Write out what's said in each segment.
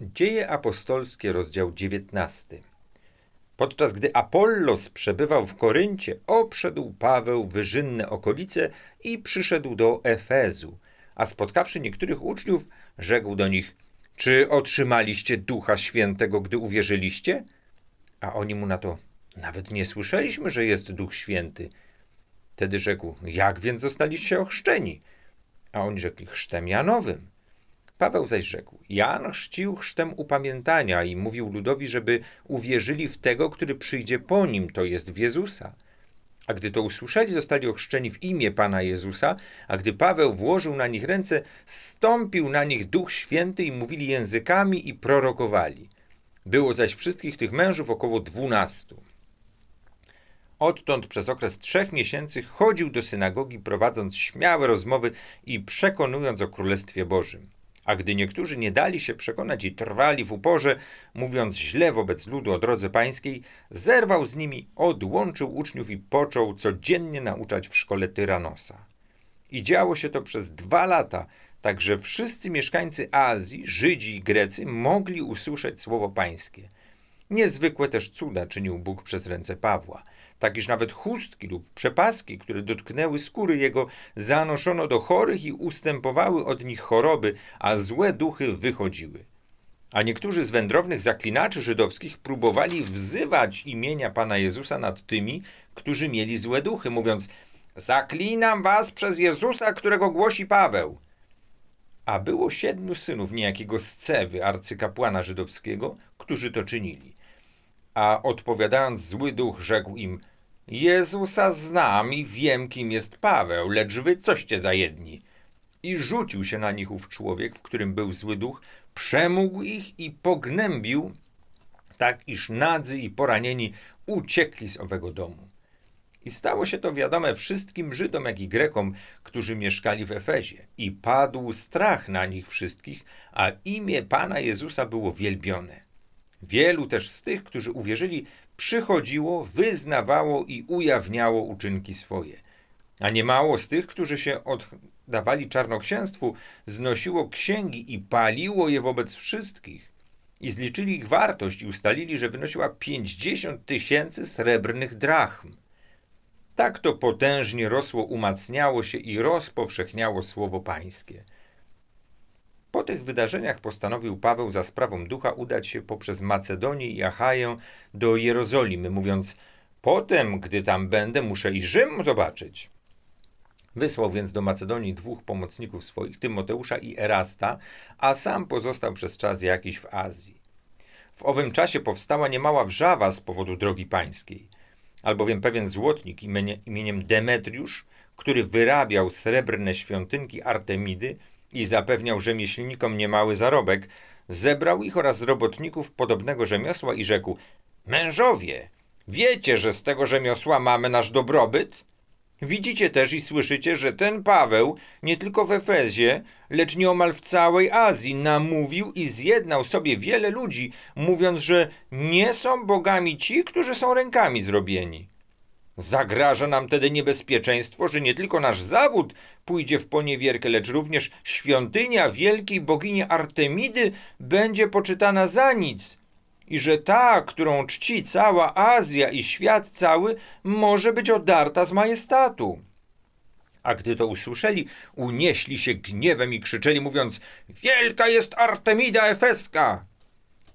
Dzieje apostolskie, rozdział 19. Podczas gdy Apollos przebywał w Koryncie, obszedł Paweł wyżynne okolice i przyszedł do Efezu, a spotkawszy niektórych uczniów, rzekł do nich: Czy otrzymaliście Ducha Świętego, gdy uwierzyliście? A oni mu na to: Nawet nie słyszeliśmy, że jest Duch Święty. Wtedy rzekł: Jak więc zostaliście ochrzczeni? A oni rzekli: Chrztem Janowym. Paweł zaś rzekł: Jan chrzcił chrztem upamiętania i mówił ludowi, żeby uwierzyli w tego, który przyjdzie po nim, to jest w Jezusa. A gdy to usłyszeli, zostali ochrzczeni w imię Pana Jezusa, a gdy Paweł włożył na nich ręce, stąpił na nich Duch Święty i mówili językami i prorokowali. Było zaś wszystkich tych mężów około dwunastu. Odtąd przez okres trzech miesięcy chodził do synagogi, prowadząc śmiałe rozmowy i przekonując o Królestwie Bożym. A gdy niektórzy nie dali się przekonać i trwali w uporze, mówiąc źle wobec ludu o drodze pańskiej, zerwał z nimi, odłączył uczniów i począł codziennie nauczać w szkole Tyranosa. I działo się to przez dwa lata, tak że wszyscy mieszkańcy Azji, Żydzi i Grecy mogli usłyszeć słowo pańskie. Niezwykłe też cuda czynił Bóg przez ręce Pawła tak iż nawet chustki lub przepaski, które dotknęły skóry jego, zanoszono do chorych i ustępowały od nich choroby, a złe duchy wychodziły. A niektórzy z wędrownych zaklinaczy żydowskich próbowali wzywać imienia Pana Jezusa nad tymi, którzy mieli złe duchy, mówiąc: Zaklinam was przez Jezusa, którego głosi Paweł. A było siedmiu synów niejakiego Scewy, arcykapłana żydowskiego, którzy to czynili. A odpowiadając zły duch, rzekł im: Jezusa znam i wiem, kim jest Paweł, lecz wy coście za jedni. I rzucił się na nich ów człowiek, w którym był zły duch, przemógł ich i pognębił, tak iż nadzy i poranieni uciekli z owego domu. I stało się to wiadome wszystkim Żydom, jak i Grekom, którzy mieszkali w Efezie. I padł strach na nich wszystkich, a imię Pana Jezusa było wielbione. Wielu też z tych, którzy uwierzyli, przychodziło, wyznawało i ujawniało uczynki swoje. A niemało z tych, którzy się oddawali czarnoksięstwu, znosiło księgi i paliło je wobec wszystkich. I zliczyli ich wartość i ustalili, że wynosiła pięćdziesiąt tysięcy srebrnych drachm. Tak to potężnie rosło, umacniało się i rozpowszechniało słowo pańskie. Po tych wydarzeniach postanowił Paweł za sprawą ducha udać się poprzez Macedonię i Achaję do Jerozolimy, mówiąc: Potem, gdy tam będę, muszę i Rzym zobaczyć. Wysłał więc do Macedonii dwóch pomocników swoich, Tymoteusza i Erasta, a sam pozostał przez czas jakiś w Azji. W owym czasie powstała niemała wrzawa z powodu drogi pańskiej, albowiem pewien złotnik imieniem Demetriusz, który wyrabiał srebrne świątynki Artemidy, i zapewniał rzemieślnikom niemały zarobek, zebrał ich oraz robotników podobnego rzemiosła i rzekł: Mężowie, wiecie, że z tego rzemiosła mamy nasz dobrobyt? Widzicie też i słyszycie, że ten Paweł nie tylko w Efezie, lecz nieomal w całej Azji namówił i zjednał sobie wiele ludzi, mówiąc, że nie są bogami ci, którzy są rękami zrobieni. Zagraża nam tedy niebezpieczeństwo, że nie tylko nasz zawód pójdzie w poniewierkę, lecz również świątynia wielkiej bogini Artemidy będzie poczytana za nic i że ta, którą czci cała Azja i świat cały, może być odarta z majestatu. A gdy to usłyszeli, unieśli się gniewem i krzyczeli, mówiąc: Wielka jest Artemida Efeska!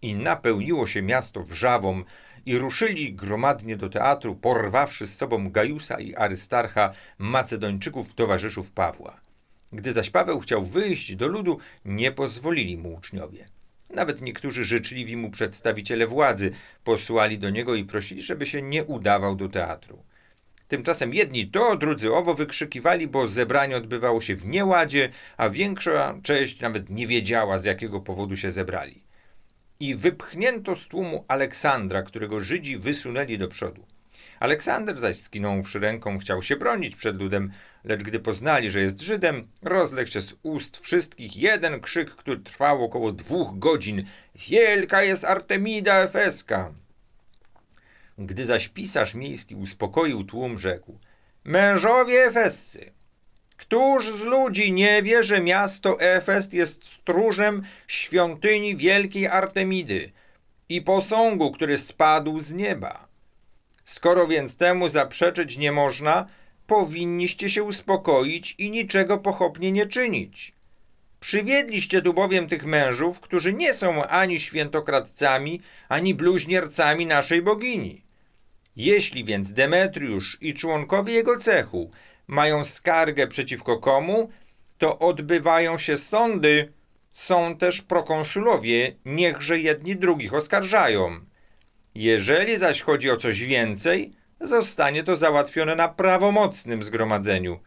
I napełniło się miasto wrzawą, i ruszyli gromadnie do teatru, porwawszy z sobą Gajusa i Arystarcha, Macedończyków, towarzyszów Pawła. Gdy zaś Paweł chciał wyjść do ludu, nie pozwolili mu uczniowie. Nawet niektórzy życzliwi mu przedstawiciele władzy posłali do niego i prosili, żeby się nie udawał do teatru. Tymczasem jedni to, drudzy owo wykrzykiwali, bo zebranie odbywało się w nieładzie, a większa część nawet nie wiedziała, z jakiego powodu się zebrali i wypchnięto z tłumu Aleksandra, którego Żydzi wysunęli do przodu. Aleksander zaś skinąwszy ręką chciał się bronić przed ludem, lecz gdy poznali, że jest Żydem, rozległ się z ust wszystkich jeden krzyk, który trwał około dwóch godzin. Wielka jest Artemida Efeska! Gdy zaś pisarz miejski uspokoił tłum, rzekł: Mężowie Efescy, Któż z ludzi nie wie, że miasto Efest jest stróżem świątyni wielkiej Artemidy i posągu, który spadł z nieba? Skoro więc temu zaprzeczyć nie można, powinniście się uspokoić i niczego pochopnie nie czynić. Przywiedliście tu bowiem tych mężów, którzy nie są ani świętokradcami, ani bluźniercami naszej bogini. Jeśli więc Demetriusz i członkowie jego cechu mają skargę przeciwko komu, to odbywają się sądy, są też prokonsulowie, niechże jedni drugich oskarżają. Jeżeli zaś chodzi o coś więcej, zostanie to załatwione na prawomocnym zgromadzeniu.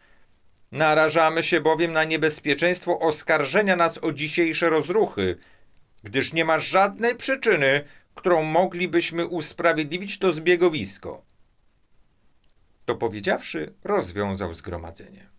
Narażamy się bowiem na niebezpieczeństwo oskarżenia nas o dzisiejsze rozruchy, gdyż nie ma żadnej przyczyny, którą moglibyśmy usprawiedliwić to zbiegowisko. To powiedziawszy, rozwiązał zgromadzenie.